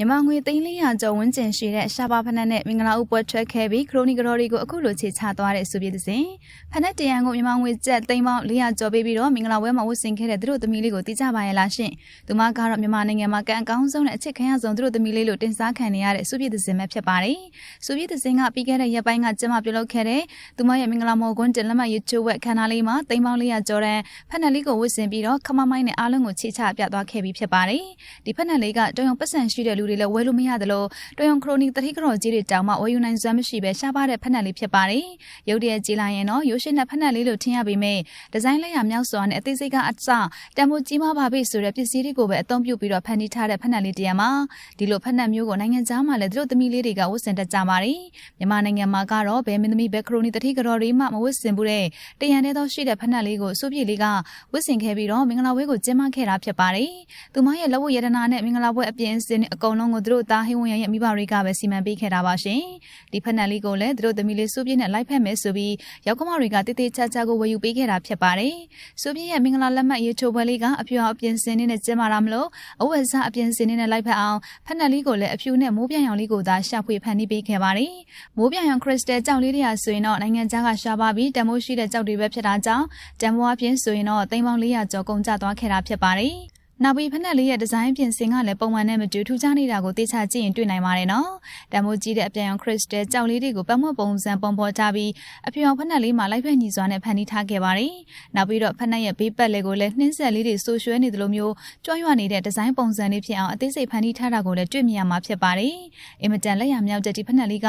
မြန်မာငွေသိန်း400ကျော်ဝန်းကျင်ရှိတဲ့ရှားပါဖနက်နဲ့မင်္ဂလာဥပွဲထွက်ခဲ့ပြီးခရိုနီကတော်တွေကိုအခုလိုခြေချသွားတဲ့ဆိုပြတဲ့စဉ်ဖနက်တရန်ကိုမြန်မာငွေကျပ်သိန်းပေါင်း400ကျော်ပေးပြီးတော့မင်္ဂလာပွဲမှာဝတ်ဆင်ခဲ့တဲ့သူတို့သမီးလေးကိုသိကြပါရဲ့လားရှင်သူမကတော့မြန်မာနိုင်ငံမှာကံအကောင်းဆုံးနဲ့အချစ်ခံရဆုံးသူတို့သမီးလေးလို့တင်စားခံနေရတဲ့ဆိုပြတဲ့စဉ်ပဲဖြစ်ပါတယ်ဆိုပြတဲ့စဉ်ကပြီးခဲ့တဲ့ရက်ပိုင်းကကျမပြုလုပ်ခဲ့တဲ့သူမရဲ့မင်္ဂလာမော်ကွန်းတင်လက်မှတ်ရေးချိုးဝက်ခန္ဓာလေးမှာသိန်းပေါင်း400ကျော်တဲ့ဖနက်လေးကိုဝတ်ဆင်ပြီးတော့ခမမိုင်းနဲ့အားလုံးကိုခြေချပြသွားခဲ့ပြီးဖြစ်ပါတယ်ဒီဖနက်လေးကတော်ရုံပတ်စံရှိတဲ့လူတွေလည်းဝယ်လို့မရသလိုတော်ရုံခရိုနီတတိကတော်ကြီးတွေတောင်မှဝယ်ယူနိုင်စွမ်းမရှိပဲရှားပါတဲ့ဖက်နှက်လေးဖြစ်ပါတယ်။ရုပ်တရက်ကြည့်လိုက်ရင်တော့ရိုးရှင်းတဲ့ဖက်နှက်လေးလို့ထင်ရပေမဲ့ဒီဇိုင်းလက်ရမြောက်စွာနဲ့အသေးစိတ်ကအစတန်ဖိုးကြီးမားပါပြီဆိုတဲ့ပစ္စည်းတွေကိုပဲအသုံးပြုပြီးတော့ဖန်တီးထားတဲ့ဖက်နှက်လေးတရံမှာဒီလိုဖက်နှက်မျိုးကိုနိုင်ငံခြားမှာလည်းသူတို့သမီးလေးတွေကဝတ်ဆင်တတ်ကြပါတယ်။မြန်မာနိုင်ငံမှာကတော့ဘယ်မင်းသမီးဘယ်ခရိုနီတတိကတော်တွေမှမဝတ်ဆင်ဘူးတဲ့တရံတဲ့သောရှိတဲ့ဖက်နှက်လေးကိုစိုးပြေလေးကဝတ်ဆင်ခဲ့ပြီးတော့မင်္ဂလာဝဲကိုကျင်းပခဲ့တာဖြစ်ပါတယ်။သူမရဲ့လက်ဝတ်ရတနာနဲ့မင်္ဂလာပွဲအပြင်အစင်းနဲ့အကုန်လုံးကိုသူတို့သားဟင်းဝင်ရဲ့မိဘတွေကပဲစီမံပေးခဲ့တာပါရှင်။ဒီဖက်နှက်လေးကိုလည်းသူတို့သမီးလေးစိုးပြည့်နဲ့လိုက်ဖက်မယ်ဆိုပြီးရောက်ခမတွေကတေးသေးချာချာကိုဝယ်ယူပေးခဲ့တာဖြစ်ပါတယ်။စိုးပြည့်ရဲ့မင်္ဂလာလက်မှတ်ရေးချိုးပွဲလေးကအဖြူအပြင်စင်းနဲ့ကျင်းမာတာမလို့အဝတ်စားအပြင်စင်းနဲ့လိုက်ဖက်အောင်ဖက်နှက်လေးကိုလည်းအဖြူနဲ့မိုးပြန်ရောင်လေးကိုသာရှာဖွေဖန်တီးပေးခဲ့ပါတယ်။မိုးပြန်ရောင်ခရစ်စတယ်ကြောက်လေးတွေဟာဆိုရင်တော့နိုင်ငံခြားကရှားပါပြီးတမိုးရှိတဲ့ကြောက်တွေပဲဖြစ်တာကြောင့်တမိုးအပြင်ဆိုရင်တော့သိန်းပေါင်း400ကျော်ကုန်ကျသွားခဲ့တာဖြစ်ပါတယ်။ နောက်ပြီးဖက်နှက်လေးရဲ့ဒီဇိုင်းပြင်ဆင်ကလည်းပုံမှန်နဲ့မတူထူးခြားနေတာကိုသိချကြည့်ရင်တွေ့နိုင်ပါတယ်နော်။တံမိုးကြီးတဲ့အပြန်အောင်ခရစ်စတယ်ကြောက်လေးတွေကိုပတ်မွတ်ပုံစံပုံပေါ်ထားပြီးအပြောင်ဖက်နှက်လေးမှာလိုက်ဖက်ညီစွာနဲ့ဖန်တီးထားခဲ့ပါတယ်။နောက်ပြီးတော့ဖက်နှက်ရဲ့ဘေးပတ်လေးကိုလည်းနှင်းဆက်လေးတွေဆူရွှဲနေသလိုမျိုးကြွရွနေတဲ့ဒီဇိုင်းပုံစံလေးဖြစ်အောင်အသေးစိတ်ဖန်တီးထားတာကိုလည်းတွေ့မြင်ရမှာဖြစ်ပါတယ်။အင်မတန်လက်ရမြောက်တဲ့ဒီဖက်နှက်လေးက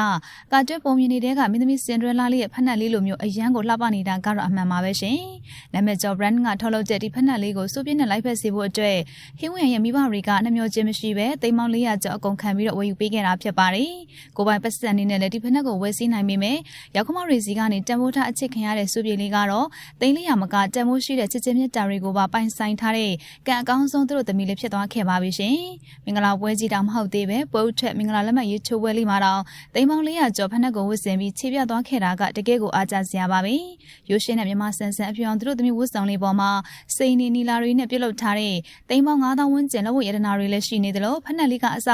ကာတွဲပုံမြင်နေတဲ့ကမင်းသမီးစင်ဒရလာလေးရဲ့ဖက်နှက်လေးလိုမျိုးအရန်ကိုလှပနေတာကတော့အမှန်ပါပဲရှင်။နာမည်ကျော် brand ကထုတ်လုပ်တဲ့ဒီဖက်နှက်လေးကိုစုပြင်းနဲ့လိုက်ဖက်စေဖို့အတွက်ဟင်းဝင်ရဲ့မိဘတွေကနှမျောခြင်းမရှိပဲသိန်းပေါင်း400ကျော်အကုန်ခံပြီးတော့ဝယ်ယူပေးခဲ့တာဖြစ်ပါတယ်။ကိုပိုင်ပတ်စံအနေနဲ့လည်းဒီဖက်နှက်ကိုဝယ်စည်းနိုင်ပေမဲ့ရောက်ခမရီစီကနေတန်ဖိုးထားအချစ်ခံရတဲ့စုပြေလေးကတော့သိန်း400မကတန်ဖိုးရှိတဲ့ချစ်ချင်းမြတ်တာတွေကိုပါပိုင်ဆိုင်ထားတဲ့ကံအကောင်းဆုံးသူတို့သမီးလေးဖြစ်သွားခဲ့ပါပြီရှင်။မင်္ဂလာပွဲကြီးတောင်မဟုတ်သေးပဲပွဲဥထက်မင်္ဂလာလက်မှတ်ရေးချိုးပွဲလေးမှာတော့သိန်းပေါင်း400ကျော်ဖက်နှက်ကိုဝတ်ဆင်ပြီးခြေပြသွားခဲ့တာကတကယ်ကိုအားကျစရာပါပဲ။ရိုးရှင်းတဲ့မြန်မာဆန်ဆန်အပြောင်သူတို့သမီးဝတ်ဆောင်လေးပေါ်မှာစိန်နေနီလာတွေနဲ့ပြုတ်လုထားတဲ့သိန်းပေါင်း9000ဝန်းကျင်လက်ဝတ်ရတနာတွေလည်းရှိနေသလိုဖက်နှက်လေးကအစ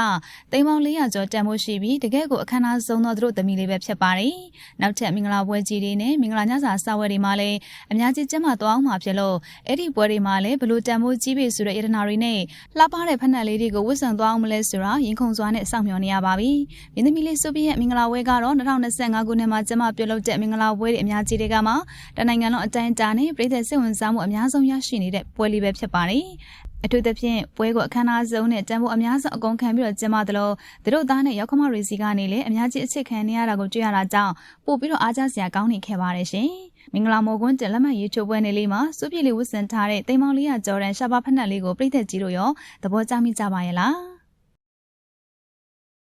သိန်းပေါင်း400ကျော်တန်ဖို့ရှိပြီးတကယ်ကိုအခမ်းအနားဆုံးသောသူတို့သမီးလေးပဲဖြစ်ပါတယ်။နောက်ထပ်မင်္ဂလာပွဲကြီးတွေနဲ့မင်္ဂလာညစာစာဝဲတွေမှာလည်းအများကြီးကျင်းပသွားအောင်မှာဖြစ်လို့အဲ့ဒီပွဲတွေမှာလည်းဘလို့တန်ဖို့ကြီးပြီဆိုတဲ့ရတနာတွေနဲ့လှပတဲ့ဖက်နှက်လေးတွေကိုဝတ်ဆင်သွားအောင်မလဲဆိုတာရင်ခုန်စွာနဲ့စောင့်မျှော်နေရပါပြီ။မင်းသမီးလေးစုပြည့်ရဲ့မင်္ဂလာပွဲကတော့2025ခုနှစ်မှာကျင်းပပြုလုပ်တဲ့မင်္ဂလာပွဲတွေအများကြီးတွေကမှတနိုင်ငံလုံးအတိုင်းအတာနဲ့ပြည်သက်စိတ်ဝင်စားမှုအများဆုံးရရှိနေတဲ့ပွဲလေးပဲဖြစ်ပါတယ်အထူးသဖြင့်ပွဲကိုအခမ်းအနားဆုံးနဲ့တန်ဖိုးအများဆုံးအကုန်ခံပြီးတော့ကျင်းပသလိုသူတို့သားနဲ့ရောက်ခမရီစီကနေလည်းအများကြီးအချစ်ခံနေရတာကိုတွေ့ရတာကြောင့်ပို့ပြီးတော့အားကျစရာကောင်းနေခဲ့ပါတယ်ရှင်။မင်္ဂလာမော်ကွန်းတင်လက်မှတ်ရေးချိုးပွဲနေလေးမှာစုပြည့်လေးဝတ်ဆင်ထားတဲ့တိမ်မောင်လေးရကျော်ရန်ရှာပါဖက်နှက်လေးကိုပြည့်သက်ကြီးတို့ရောသဘောကျမိကြပါရဲ့လား။